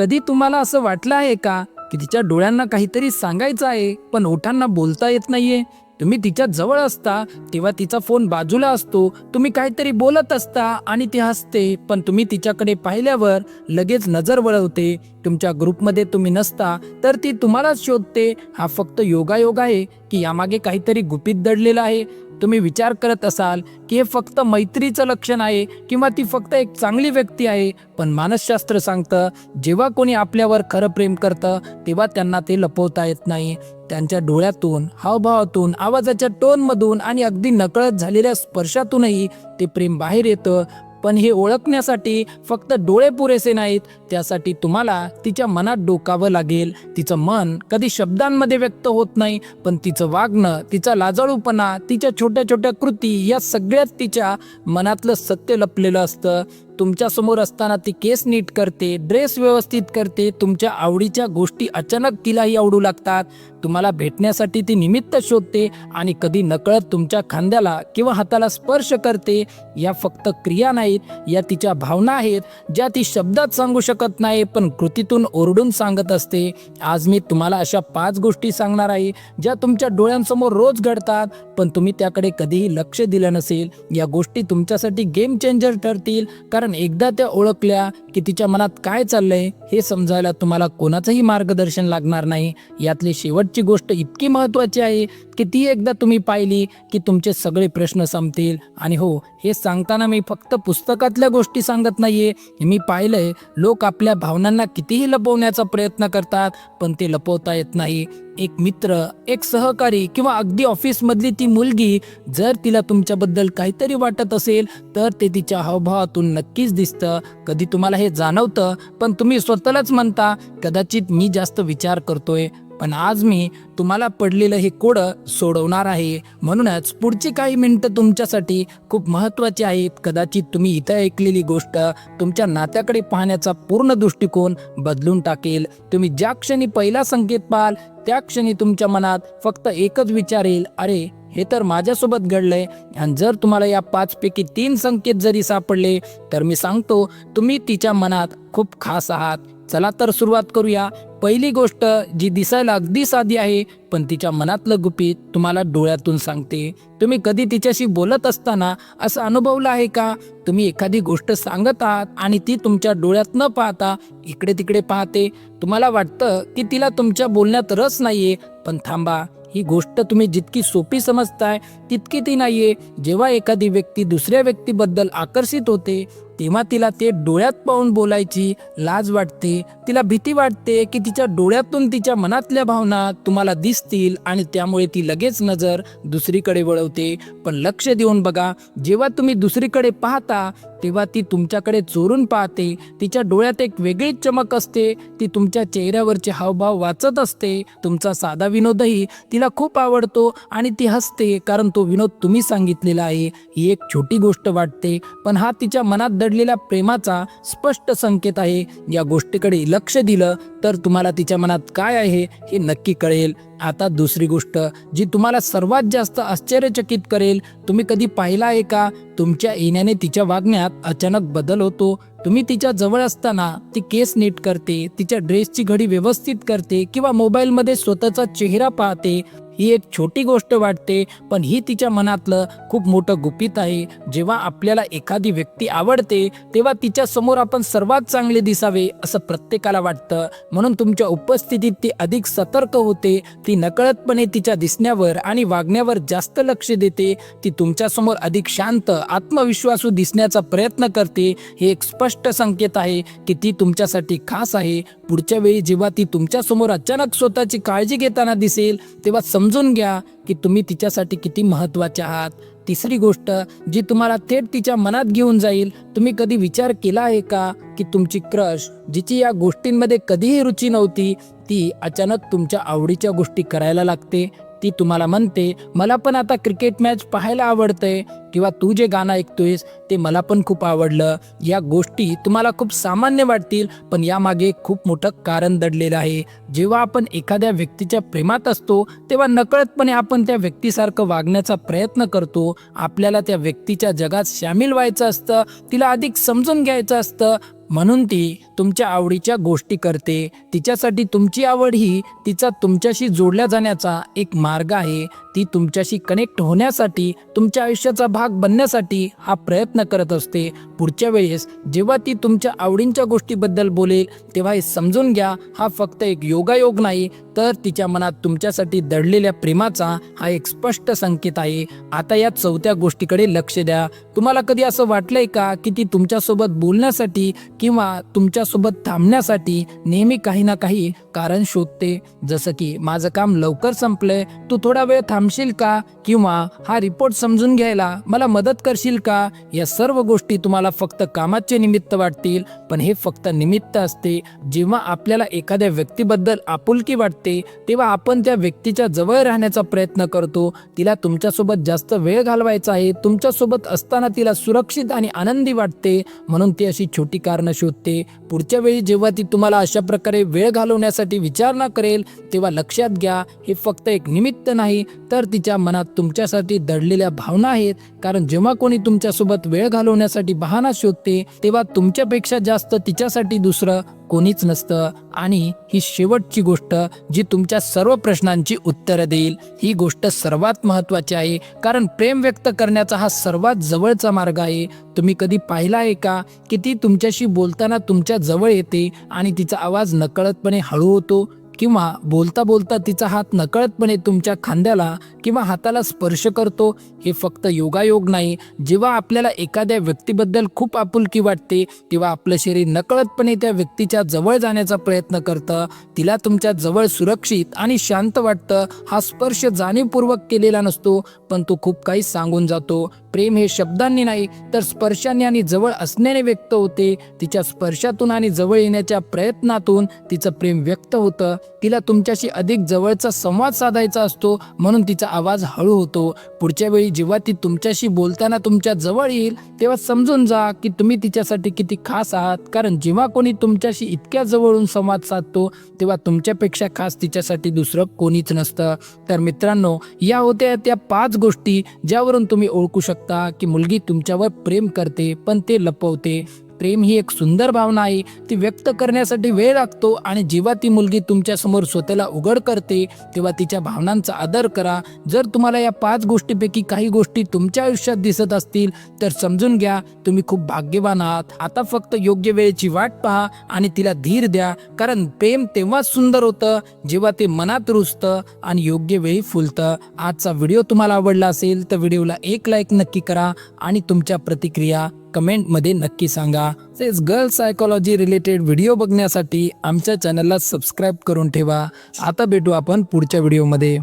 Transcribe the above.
कधी तुम्हाला असं वाटलं आहे का की तिच्या डोळ्यांना काहीतरी सांगायचं आहे पण ओठांना बोलता येत नाहीये? तुम्ही तिच्या जवळ असता तेव्हा तिचा फोन बाजूला असतो तुम्ही काहीतरी बोलत असता आणि ती हसते पण तुम्ही तिच्याकडे पाहिल्यावर लगेच नजर वळवते. तुमच्या ग्रुपमध्ये तुम्ही नसता तर ती तुम्हालाच शोधते. हा फक्त योगायोग आहे की यामागे काहीतरी गुपित दडलेलं आहे. तुम्ही विचार करत असाल की हे फक्त मैत्रीचं लक्षण आहे किंवा ती फक्त एक चांगली व्यक्ती आहे? पण मानसशास्त्र सांगतं जेव्हा कोणी आपल्यावर खरं प्रेम करतं तेव्हा त्यांना ते लपवता येत नाही. त्यांच्या डोळ्यातून हावभावातून आवाजाच्या टोनमधून आणि अगदी नकळत झालेल्या स्पर्शातूनही ते प्रेम बाहेर येतं. पण हे ओळखण्यासाठी फक्त डोळे पुरेसे नाहीत त्यासाठी तुम्हाला तिच्या मनात डोकावं लागेल. तिचं मन कधी शब्दांमध्ये व्यक्त होत नाही पण तिचं वागणं तिचा लाजाळूपणा तिच्या छोट्या छोट्या कृती या सगळ्यात तिच्या मनातलं सत्य लपलेलं असतं. तुमच्यासमोर असताना ती केस नीट करते ड्रेस व्यवस्थित करते तुमच्या आवडीच्या गोष्टी अचानक तिलाही आवडू लागतात. तुम्हाला भेटण्यासाठी ती निमित्त शोधते आणि कधी नकळत तुमच्या खांद्याला किंवा हाताला स्पर्श करते. या फक्त क्रिया नाहीत या तिच्या भावना आहेत ज्या ती शब्दात सांगू शकत नाही पण कृतीतून ओरडून सांगत असते. आज मी तुम्हाला अशा पाच गोष्टी सांगणार आहे ज्या तुमच्या डोळ्यांसमोर रोज घडतात पण तुम्ही त्याकडे कधीही लक्ष दिलं नसेल. या गोष्टी तुमच्यासाठी गेम चेंजर ठरतील कारण एकदा त्या ओळखल्या की तिच्या मनात काय चाललंय हे समजायला तुम्हाला कोणाचंही मार्गदर्शन लागणार नाही. यातली शेवटची गोष्ट इतकी महत्त्वाची आहे की ती एकदा तुम्ही पाहिली की तुमचे सगळे प्रश्न संपतील. आणि हो हे सांगताना मी फक्त पुस्तकातल्या गोष्टी सांगत नाहीये. मी पाहिलंय लोक आपल्या भावनांना कितीही लपवण्याचा प्रयत्न करतात पण ते लपवता येत नाही. एक मित्र एक सहकारी किंवा अगदी ऑफिसमधली ती मुलगी जर तिला तुमच्याबद्दल काहीतरी वाटत असेल तर ते तिच्या हावभावातून नक्कीच दिसतं. कधी तुम्हाला हे जाणवतं पण तुम्ही स्वतःलाच म्हणता कदाचित मी जास्त विचार करतोय. पण आज मी तुम्हाला पडलेलं हे कोडं सोडवणार आहे. म्हणूनच पुढची काही मिनटं तुमच्यासाठी खूप महत्त्वाची आहेत. कदाचित तुम्ही इथं ऐकलेली गोष्ट तुमच्या नात्याकडे पाहण्याचा पूर्ण दृष्टिकोन बदलून टाकेल. तुम्ही ज्या क्षणी पहिला संकेत पाहाल त्या क्षणी तुमच्या मनात फक्त एकच विचार येईल अरे हे तर माझ्यासोबत घडलंय. आणि जर तुम्हाला या पाचपैकी तीन संकेत जरी सापडले तर मी सांगतो तुम्ही तिच्या मनात खूप खास आहात. चला तर सुरुवात करूया. पहिली गोष्ट जी दिसायला अगदी साधी आहे पण तिच्या मनातलं गुपित तुम्हाला डोळ्यातून सांगते. तुम्ही कधी तिच्याशी बोलत असताना असं अनुभवलं आहे का? तुम्ही एखादी गोष्ट सांगत आहात आणि ती तुमच्या डोळ्यात न पाहता इकडे तिकडे पाहते. तुम्हाला वाटतं की तिला तुमच्या बोलण्यात रस नाहीये पण थांबा. ही गोष्ट तुम्ही जितकी सोपी समजताय तितकी ती नाहीये. जेव्हा एखादी व्यक्ती दुसऱ्या व्यक्तीबद्दल आकर्षित होते तेव्हा तिला ते डोळ्यात पाहून बोलायची लाज वाटते. तिला भीती वाटते की तिच्या डोळ्यातून तिच्या मनातल्या भावना तुम्हाला दिसतील आणि त्यामुळे ती लगेच नजर दुसरीकडे वळवते. पण लक्ष देऊन बघा जेव्हा तुम्ही दुसरीकडे पाहता तेव्हा ती तुमच्याकडे चोरून पाहते. तिच्या डोळ्यात एक वेगळीच चमक असते. ती तुमच्या चेहऱ्यावरचे हावभाव वाचत असते. तुमचा साधा विनोदही तिला खूप आवडतो आणि ती हसते कारण तो विनोद तुम्ही सांगितलेला आहे. ही एक छोटी गोष्ट वाटते पण हा तिच्या मनात दडलेल्या प्रेमाचा स्पष्ट संकेत आहे. या गोष्टीकडे लक्ष दिलं तर तुम्हाला तिच्या मनात काय आहे हे नक्की कळेल. आता दुसरी गोष्ट जी तुम्हाला सर्वात जास्त आश्चर्यचकित करेल तुम्ही कधी पाहिला आहे का? तुमच्या येण्याने तिच्या वागण्यात अचानक बदल होतो. तुम्ही तिच्या जवळ असताना ती केस नीट करते तिच्या ड्रेसची घडी व्यवस्थित करते किंवा मोबाईलमध्ये स्वतःचा चेहरा पाहते. ही एक छोटी गोष्ट वाटते पण ही तिच्या मनातलं खूप मोठं गुपित आहे. जेव्हा आपल्याला एखादी व्यक्ती आवडते तेव्हा तिच्या समोर आपण सर्वात चांगले दिसावे असं प्रत्येकाला वाटतं. म्हणून तुमच्या उपस्थितीत ती अधिक सतर्क होते ती नकळतपणे तिच्या दिसण्यावर आणि वागण्यावर जास्त लक्ष देते ती तुमच्यासमोर अधिक शांत आत्मविश्वासू दिसण्याचा प्रयत्न करते. हे एक स्पष्ट संकेत आहे की ती तुमच्यासाठी खास आहे. पुढच्या वेळी जेव्हा ती तुमच्यासमोर अचानक स्वतःची काळजी घेताना दिसेल तेव्हा समजून घ्या की तुम्ही तिच्यासाठी किती महत्त्वाचे आहात. तिसरी गोष्ट जी तुम्हाला थेट तिच्या मनात घेऊन जाईल तुम्ही कधी विचार केला आहे का? की तुमची क्रश जिची या गोष्टींमध्ये कधीही रुची नव्हती ती अचानक तुमच्या आवडीच्या गोष्टी करायला लागते. ती तुम्हाला म्हणते मला पण आता क्रिकेट मॅच पाहायला आवडतंय किंवा तू जे गाणं ऐकतोयस ते मला पण खूप आवडलं. या गोष्टी तुम्हाला खूप सामान्य वाटतील पण यामागे खूप मोठं कारण दडलेलं आहे. जेव्हा आपण एखाद्या व्यक्तीच्या प्रेमात असतो तेव्हा नकळतपणे आपण त्या व्यक्तीसारखं वागण्याचा प्रयत्न करतो. आपल्याला त्या व्यक्तीच्या जगात सामील व्हायचं असतं तिला अधिक समजून घ्यायचं असतं म्हणून ती तुमच्या आवडीच्या गोष्टी करते. तिच्यासाठी तुमची आवड ही तिचा तुमच्याशी जोडल्या जाण्याचा एक मार्ग आहे. ती तुमच्याशी कनेक्ट होण्यासाठी तुमच्या आयुष्याचा भाग बनण्यासाठी हा प्रयत्न करत असते. पुढच्या वेळेस जेव्हा ती तुमच्या आवडींच्या गोष्टीबद्दल बोलेल तेव्हा हे समजून घ्या हा फक्त एक योगायोग नाही तर तिच्या मनात तुमच्यासाठी दडलेल्या प्रेमाचा हा एक स्पष्ट संकेत आहे. आता या चौथ्या गोष्टीकडे लक्ष द्या. तुम्हाला कधी असं वाटलंय का की ती तुमच्यासोबत बोलण्यासाठी किंवा तुमच्यासोबत थांबण्यासाठी नेहमी काही ना काही कारण शोधते? जसं की माझं काम लवकर संपलंय तू थोडा वेळ थांब थांबशील का? किंवा हा रिपोर्ट समजून घ्यायला मला मदत करशील का? या सर्व गोष्टी तुम्हाला फक्त कामाचे निमित्त वाटतील. पण हे फक्त निमित्त असते. जेव्हा आपल्याला एखाद्या व्यक्तीबद्दल आपुलकी वाटते तेव्हा आपण त्या व्यक्तीच्या जवळ राहण्याचा प्रयत्न करतो. तिला तुमच्यासोबत जास्त वेळ घालवायचा आहे. तुमच्यासोबत असताना तिला सुरक्षित आणि आनंदी वाटते. म्हणून ती अशी छोटी कारणं शोधते. पुढच्या वेळी जेव्हा ती तुम्हाला अशा प्रकारे वेळ घालवण्यासाठी विचारणा करेल तेव्हा लक्षात घ्या हे फक्त एक निमित्त नाही तर तिच्या मनात तुमच्यासाठी दडलेल्या भावना आहेत. कारण जेव्हा कोणी तुमच्यासोबत वेळ घालवण्यासाठी बहाना शोधते तेव्हा तुमच्यापेक्षा जास्त तिच्यासाठी दुसरं कोणीच नसतं. आणि ही शेवटची गोष्ट जी तुमच्या सर्व प्रश्नांची उत्तरं देईल ही गोष्ट सर्वात महत्त्वाची आहे. कारण प्रेम व्यक्त करण्याचा हा सर्वात जवळचा मार्ग आहे. तुम्ही कधी पाहिला आहे का की ती तुमच्याशी बोलताना तुमच्या जवळ येते आणि तिचा आवाज नकळतपणे हळू होतो? किंवा बोलता बोलता तिचा हात नकळतपणे तुमच्या खांद्याला किंवा हाताला स्पर्श करतो हे फक्त योगायोग नाही. जेव्हा आपल्याला एखाद्या व्यक्तीबद्दल खूप आपुलकी वाटते तेव्हा आपलं शरीर नकळतपणे त्या व्यक्तीच्या जवळ जाण्याचा प्रयत्न करतं. तिला तुमच्या जवळ सुरक्षित आणि शांत वाटतं. हा स्पर्श जाणीवपूर्वक केलेला नसतो पण तो खूप काही सांगून जातो. प्रेम हे शब्दांनी नाही तर स्पर्शाने आणि जवळ असण्याने व्यक्त होते. तिच्या स्पर्शातून आणि जवळ येण्याच्या प्रयत्नातून तिचं प्रेम व्यक्त होतं. तिला तुमच्याशी अधिक जवळचा संवाद साधायचा असतो म्हणून तिचा आवाज हळू होतो. पुढच्या वेळी जेव्हा ती तुमच्याशी बोलताना तुमच्या जवळ येईल तेव्हा समजून जा की तुम्ही तिच्यासाठी किती खास आहात. कारण जेव्हा कोणी तुमच्याशी इतक्या जवळून संवाद साधतो तेव्हा तुमच्यापेक्षा खास तिच्यासाठी दुसरं कोणीच नसतं. तर मित्रांनो या होत्या त्या पाच गोष्टी ज्यावरून तुम्ही ओळखू शकता की मुलगी तुमच्यावर प्रेम करते पण ते लपवते. प्रेम ही एक सुंदर भावना आहे. ती व्यक्त करण्यासाठी वेळ लागतो आणि जेव्हा ती मुलगी तुमच्यासमोर स्वतःला उघड करते तेव्हा तिच्या भावनांचा आदर करा. जर तुम्हाला या पाच गोष्टीपैकी काही गोष्टी तुमच्या आयुष्यात दिसत असतील तर समजून घ्या तुम्ही खूप भाग्यवान आहात. आता फक्त योग्य वेळेची वाट पहा आणि तिला धीर द्या कारण प्रेम तेव्हाच सुंदर होतं जेव्हा ते मनात रुजतं आणि योग्य वेळी फुलतं. आजचा व्हिडिओ तुम्हाला आवडला असेल तर व्हिडिओला एक लाईक नक्की करा आणि तुमच्या प्रतिक्रिया कमेंटमध्ये नक्की सांगा. तसेच गर्ल सायकोलॉजी रिलेटेड व्हिडिओ बघण्यासाठी आमच्या चॅनलला सबस्क्राईब करून ठेवा. आता भेटू आपण पुढच्या व्हिडिओमध्ये